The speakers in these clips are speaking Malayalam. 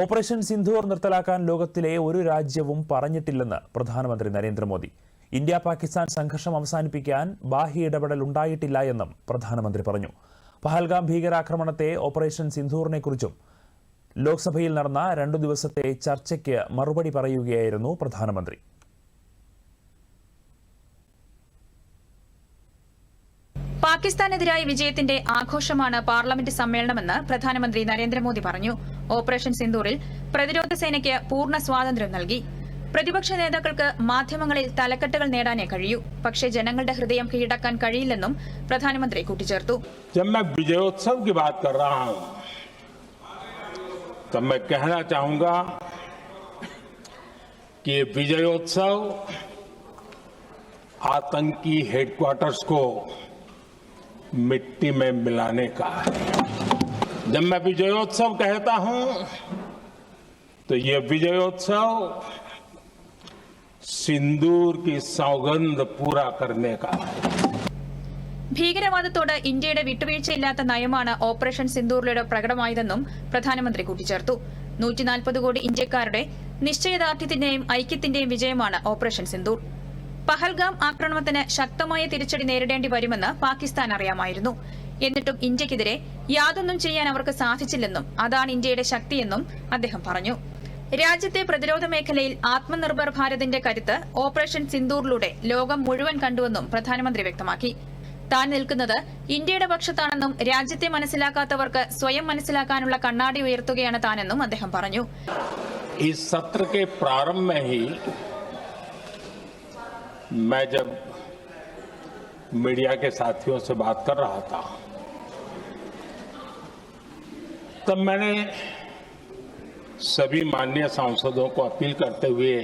ഓപ്പറേഷൻ സിന്ധൂർ നിർത്തലാക്കാൻ ലോകത്തിലെ ഒരു രാജ്യവും പറഞ്ഞിട്ടില്ലെന്ന് പ്രധാനമന്ത്രി നരേന്ദ്രമോദി. ഇന്ത്യ പാകിസ്ഥാൻ സംഘർഷം അവസാനിപ്പിക്കാൻ ബാഹ്യ ഇടപെടൽ ഉണ്ടായിട്ടില്ല എന്നും പ്രധാനമന്ത്രി പറഞ്ഞു. പഹൽഗാം ഭീകരാക്രമണത്തെ ഓപ്പറേഷൻ സിന്ധൂറിനെക്കുറിച്ചും ലോക്സഭയിൽ നടന്ന രണ്ടു ദിവസത്തെ ചർച്ചയ്ക്ക് മറുപടി പറയുകയായിരുന്നു പ്രധാനമന്ത്രി. പാകിസ്ഥാനെതിരായ വിജയത്തിന്റെ ആഘോഷമാണ് പാർലമെന്റ് സമ്മേളനമെന്ന് പ്രധാനമന്ത്രി നരേന്ദ്രമോദി പറഞ്ഞു. ഓപ്പറേഷൻ സിന്ദൂറിൽ പ്രതിരോധ സേനയ്ക്ക് പൂർണ്ണ സ്വാതന്ത്ര്യം നൽകി പ്രതിപക്ഷ നേതാക്കൾക്ക് മാധ്യമങ്ങളിൽ തലക്കെട്ടുകൾ നേടാനേ കഴിയൂ പക്ഷേ ജനങ്ങളുടെ ഹൃദയം കീഴടക്കാൻ കഴിയില്ലെന്നും പ്രധാനമന്ത്രി കൂട്ടിച്ചേർത്തു जब मैं विजयोत्सव की बात कर रहा हूं तब मैं कहना चाहूंगा कि ये विजयोत्सव आतंकी हेडक्वार्टर्स को मिट्टी में मिलाने का है जब मैं विजयोत्सव कहता हूं तो ये विजयोत्सव सिंदूर की सौगंध पूरा करने का है ഭീകരവാദത്തോട് ഇന്ത്യയുടെ വിട്ടുവീഴ്ചയില്ലാത്ത നയമാണ് ഓപ്പറേഷൻ സിന്ദൂറിലൂടെ പ്രകടമായതെന്നും പ്രധാനമന്ത്രി കൂട്ടിച്ചേർത്തു നൂറ്റിനാൽപ്പത് കോടി ഇന്ത്യക്കാരുടെ നിശ്ചയദാർഢ്യത്തിന്റെയും ഐക്യത്തിന്റെയും വിജയമാണ് ഓപ്പറേഷൻ സിന്ദൂർ പഹൽഗാം ആക്രമണത്തിന് ശക്തമായ തിരിച്ചടി നേരിടേണ്ടി വരുമെന്ന് പാകിസ്ഥാൻ അറിയാമായിരുന്നു എന്നിട്ടും ഇന്ത്യക്കെതിരെ യാതൊന്നും ചെയ്യാൻ അവർക്ക് സാധിച്ചില്ലെന്നും അതാണ് ഇന്ത്യയുടെ ശക്തിയെന്നും അദ്ദേഹം പറഞ്ഞു രാജ്യത്തെ പ്രതിരോധ മേഖലയിൽ ആത്മനിർഭർ ഭാരതിന്റെ കരുത്ത് ഓപ്പറേഷൻ സിന്ദൂറിലൂടെ ലോകം മുഴുവൻ കണ്ടുവെന്നും പ്രധാനമന്ത്രി വ്യക്തമാക്കി താൻ നിൽക്കുന്നത് ഇന്ത്യയുടെ പക്ഷത്താണെന്നും രാജ്യത്തെ മനസ്സിലാക്കാത്തവർക്ക് സ്വയം മനസ്സിലാക്കാനുള്ള കണ്ണാടി ഉയർത്തുകയാണ് താനെന്നും അദ്ദേഹം പറഞ്ഞു इस सत्र के प्रारंभ में ही मैं जब मीडिया के साथियों से बात कर रहा था। तब मैंने सभी माननीय सांसदों को अपील करते हुए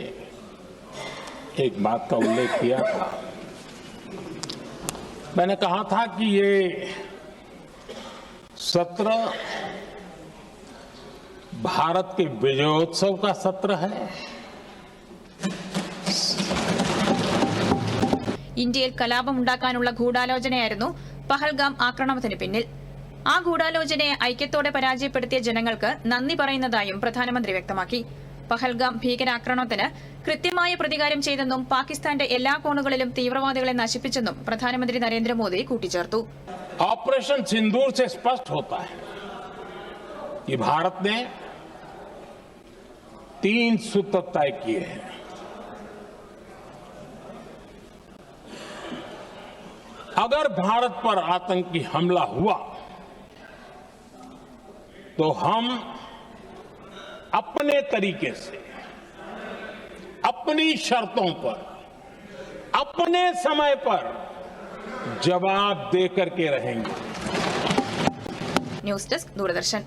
एक बात का उल्लेख किया था। मैंने कहा था कि ये सत्र भारत के विजयोत्सव का सत्र है। ഇന്ത്യയിൽ കലാപമുണ്ടാക്കാനുള്ള ഗൂഢാലോചനയായിരുന്നു പഹൽഗാം ആക്രമണത്തിന് പിന്നിൽ ആ ഗൂഢാലോചനയെ ഐക്യത്തോടെ പരാജയപ്പെടുത്തിയ ജനങ്ങൾക്ക് നന്ദി പറയുന്നതായും പ്രധാനമന്ത്രി വ്യക്തമാക്കി പഹൽഗാം ഭീകരാക്രമണത്തിന് കൃത്യമായ പ്രതികാരം ചെയ്തെന്നും പാകിസ്ഥാന്റെ എല്ലാ കോണുകളിലും തീവ്രവാദികളെ നശിപ്പിച്ചെന്നും പ്രധാനമന്ത്രി നരേന്ദ്രമോദി കൂട്ടിച്ചേർത്തു ऑपरेशन सिंदूर से स्पष्ट होता है कि भारत ने तीन सूत्र तय किए हैं अगर भारत पर आतंकी हमला हुआ तो हम अपने तरीके से, अपनी शर्तों पर, अपने समय पर जवाब देकर के रहेंगे। News desk, Doordarshan.